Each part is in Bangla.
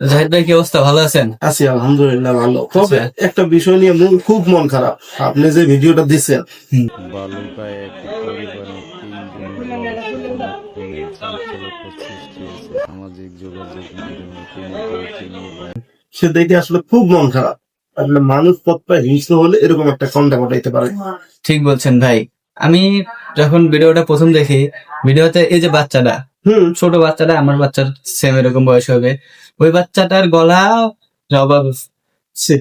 জাহিদ ভাই কি অবস্থা? ভালো আছেন? আছি আলহামদুলিল্লাহ ভালো। তবে আচ্ছা। একটা বিষয় নিয়ে মন খুব মন খারাপ। আপনি যে ভিডিওটা দিচ্ছেন সে দেখে আসলে খুব মন খারাপ। আসলে মানুষ পথ পায় হিংস্র হলে এরকম একটা কন্যা ঘটাইতে পারে। ঠিক বলছেন ভাই। আমি যখন ভিডিওটা প্রথম দেখি ভিডিওতে এই যে বাচ্চাটা হুম। ছোট বাচ্চাটা আমার বাচ্চার সেম এরকম বয়স হবে। ওই বাচ্চাটার গলা জবাব সে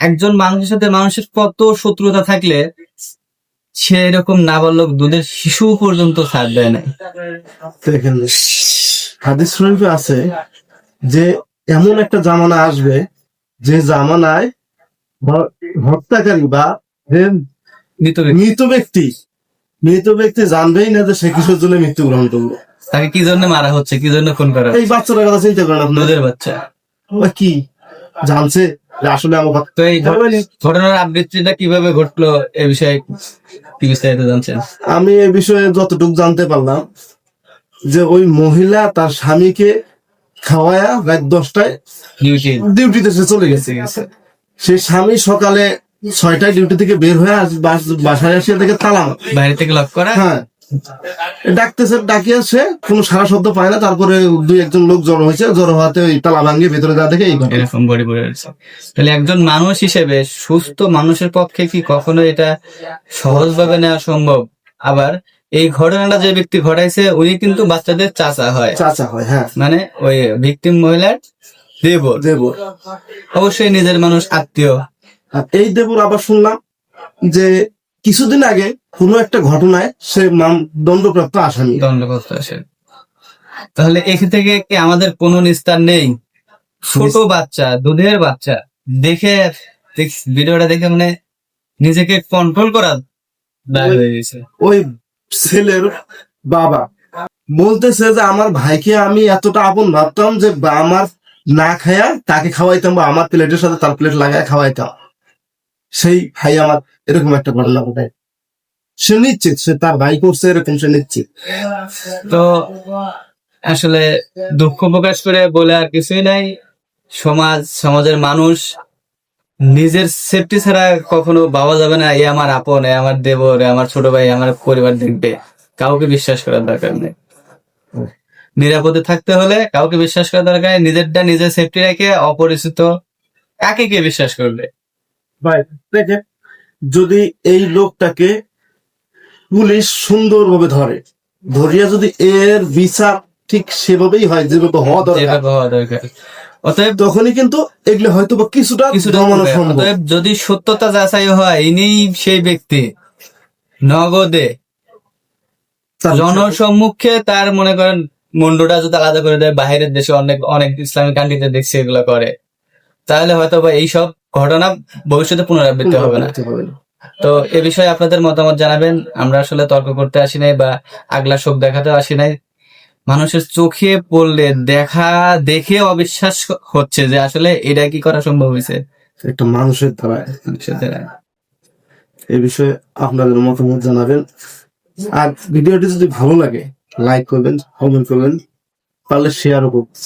একজন মানুষের সাথে মানুষের কত শত্রুতা থাকলে সে এরকম নাবালক দুধের শিশু পর্যন্ত ছাড় দেয় না দেখেন হাদিস শরীফে আছে যে এমন একটা জামানা আসবে যে জামানায় হত্যাকারী বা মৃত মৃত ব্যক্তি মৃত ব্যক্তি জানবেই না যে সে কিসের জন্য মৃত্যুগ্রহণ করল। তাকে কি জন্য মারা হচ্ছে? কি জন্য খুন করা এই বাচ্চাটার কথা চিন্তা করেন আপনি। দুধের বাচ্চা। কি? জানছে? আসলে আমার তো এই ঘটনার আবৃত্তিটা কীভাবে ঘটলো এ বিষয়ে কি বিস্তারিত জানছেন? আমি এ বিষয়ে যতটুকু জানতে পারলাম যে ওই মহিলা তার স্বামীকে খাওয়ায়া রাত দশটায় ডিউটি। ডিউটিতে সে চলে গেছে সে স্বামী সকালে ছয়টায় ডিউটি থেকে বের হয়ে বাসায় আসে দেখে তালা বাইরে থেকে লক করা? হ্যাঁ। ডাকতেছে ডাকিয়ে সে কোনো সারা শব্দ পায় না তারপরে দুই একজন লোক জড়ো হয়েছে জড়ো হওয়াতে ওই তালা ভাঙ্গিয়ে ভেতরে যা দেখে। এরকম বডি পড়ে তাহলে একজন মানুষ হিসেবে সুস্থ মানুষের পক্ষে কি কখনো এটা সহজভাবে নেওয়া সম্ভব? আবার এই ঘটনাটা যে ব্যক্তি ঘটাইছে উনি কিন্তু বাচ্চাদের চাচা হয়। চাচা হয় হ্যাঁ। মানে ওই ভিকটিম মহিলার দেব দেব অবশ্যই নিজের মানুষ আত্মীয়। এই দেবর আবার শুনলাম যে কিছুদিন আগে কোনো একটা ঘটনায় সে নাম দণ্ডপ্রাপ্ত আসামি। দণ্ডপ্রাপ্ত আসে। তাহলে এখান থেকে কি আমাদের কোনো নিস্তার নেই? ছোট বাচ্চা দুধের বাচ্চা। দেখে ভিডিওটা দেখে মানে নিজেকে কন্ট্রোল করা ওই ছেলের বাবা বলতেছে যে আমার ভাইকে আমি এতটা আপন ভাবতাম যে আমার না খায়া তাকে খাওয়াইতাম বা আমার প্লেটের সাথে তার প্লেট লাগায় খাওয়াইতাম। সেই ভাই আমার এরকম একটা ঘটনা ঘটায়। সে নিশ্চিত, সে তার ভাই করছে এরকম, সে নিশ্চিত। তো আসলে দুঃখ প্রকাশ করে বলে আর কিছুই নাই। সমাজ, সমাজের মানুষ, নিজের সেফটি ছাড়া কখনো ভাবা যাবে না, এ আমার আপন, এ আমার দেবর আমার ছোট ভাই আমার পরিবার দেখবে। কাউকে বিশ্বাস করার দরকার নেই। নিরাপদে থাকতে হলে কাউকে বিশ্বাস করার দরকার নিজেরটা নিজের সেফটি রেখে অপরিচিত কাকে কে বিশ্বাস করবে? ভাই দেখে যদি এই লোকটাকে পুলিশ সুন্দরভাবে ধরে ধরিয়া যদি এর বিচার ঠিক সেভাবেই হয় যেভাবে হওয়া দরকার অতএব তখনই কিন্তু এগুলো হয়তো বা কিছুটা কিছুটা অতএব যদি সত্যতা যাচাই হয় ইনি সেই ব্যক্তি নগদে। জনসম্মুখে তার মনে করেন মুন্ডটা যদি আলাদা করে দেয় বাইরের দেশে অনেক অনেক ইসলামিক কান্ট্রিতে দেখছি এগুলো করে তাহলে হয়তো বা এইসব ঘটনা ভবিষ্যতে পুনরাবৃত্তি হবে না। তো এ বিষয়ে আপনাদের মতামত জানাবেন। আমরা আসলে তর্ক করতে আসি নাই বা আগলা শোক দেখাতে আসি নাই। মানুষের চোখে পড়লে দেখা দেখে অবিশ্বাস হচ্ছে যে আসলে এটা কি করা সম্ভব হয়েছে। একটা মানুষের দ্বারা। মানুষের দ্বারা। এই বিষয়ে আপনাদের মতামত জানাবেন। আর ভিডিওটি যদি ভালো লাগে লাইক করবেন কমেন্ট করবেন পারলে শেয়ারও করবেন।